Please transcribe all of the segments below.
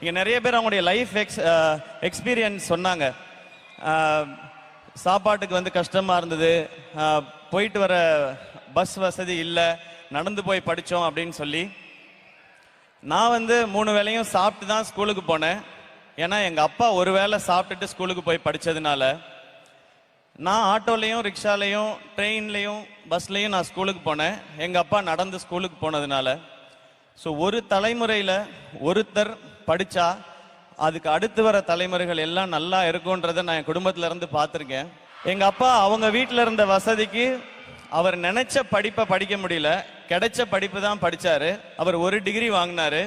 இங்கே நிறைய பேர் அவங்களுடைய லைஃப் எக்ஸ் எக்ஸ்பீரியன்ஸ் சொன்னாங்க. சாப்பாட்டுக்கு வந்து கஷ்டமாக இருந்தது. போயிட்டு வர பஸ் வசதி இல்லை. நடந்து போய் படித்தோம் அப்படின்னு சொல்லி. நான் வந்து மூணு வேளையும் சாப்பிட்டு தான் ஸ்கூலுக்கு போனேன். ஏன்னா எங்கள் அப்பா ஒரு வேளை சாப்பிட்டுட்டு ஸ்கூலுக்கு போய் படித்ததுனால நான் ஆட்டோலையும் ரிக்ஷாலையும் ட்ரெயின்லையும் பஸ்லையும் நான் ஸ்கூலுக்கு போனேன். எங்கள் அப்பா நடந்து ஸ்கூலுக்கு போனதுனால. ஸோ ஒரு தலைமுறையில் ஒருத்தர் படித்தா அதுக்கு அடுத்து வர தலைமுறைகள் எல்லாம் நல்லா இருக்குன்றதை நான் என் குடும்பத்துல இருந்து பார்த்துருக்கேன். எங்கள் அப்பா அவங்க வீட்டில் இருந்த வசதிக்கு அவர் நினைச்ச படிப்பை படிக்க முடியல. கிடைச்ச படிப்பு தான் படிச்சாரு. அவர் ஒரு டிகிரி வாங்கினாரு.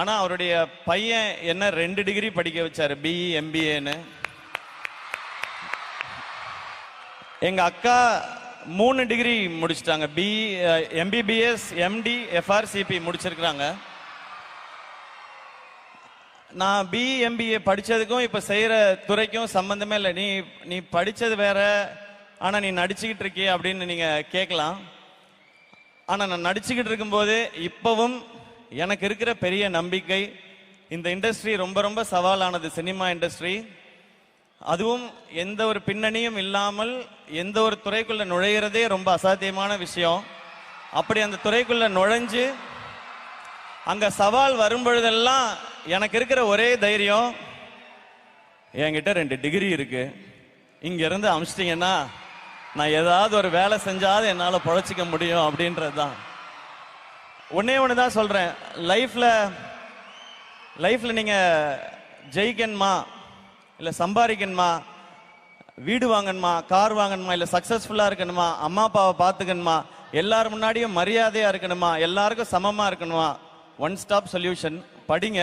ஆனா அவருடைய பையன் என்ன ரெண்டு டிகிரி படிக்க வச்சாரு. பிஇ எம்பிஏன்னு எங்க அக்கா மூணு டிகிரி முடிச்சிட்டாங்க. பி எம்பிபிஎஸ் எம்டி எஃப்ஆர்சிபி முடிச்சிருக்கிறாங்க. நான் பிஎம்பிஏ எம்பிஏ இப்போ செய்கிற துறைக்கும் சம்மந்தமே இல்லை. நீ நீ படித்தது வேற ஆனால் நீ நடிச்சுக்கிட்டு இருக்கிய அப்படின்னு நீங்கள் கேட்கலாம். ஆனால் நான் நடிச்சுக்கிட்டு இருக்கும்போது இப்போவும் எனக்கு இருக்கிற பெரிய நம்பிக்கை இந்த இண்டஸ்ட்ரி ரொம்ப ரொம்ப சவாலானது சினிமா இண்டஸ்ட்ரி. அதுவும் எந்த ஒரு பின்னணியும் இல்லாமல் எந்த ஒரு துறைக்குள்ளே நுழையிறதே ரொம்ப அசாத்தியமான விஷயம். அப்படி அந்த துறைக்குள்ளே நுழைஞ்சு அங்கே சவால் வரும்பொழுதெல்லாம் எனக்கு இருக்கிற ஒரே தைரியம் என்கிட்ட ரெண்டு டிகிரி இருக்கு. இங்க இருந்து அமிச்சிட்டீங்கன்னா நான் ஏதாவது ஒரு வேலை செஞ்சாது என்னால் பொழைச்சிக்க முடியும் அப்படின்றது தான் ஒன்னே ஒன்று தான் சொல்றேன். லைஃப்ல லைஃப்ல நீங்க ஜெயிக்கணுமா? இல்ல சம்பாதிக்கணுமா? வீடு வாங்கணுமா? கார் வாங்கணுமா? இல்ல சக்சஸ்ஃபுல்லா இருக்கணுமா? அம்மா அப்பாவை பார்த்துக்கணுமா? எல்லார் முன்னாடியும் மரியாதையா இருக்கணுமா? எல்லாருக்கும் சமமா இருக்கணுமா? ஒன் ஸ்டாப் சொல்யூஷன் படிங்க.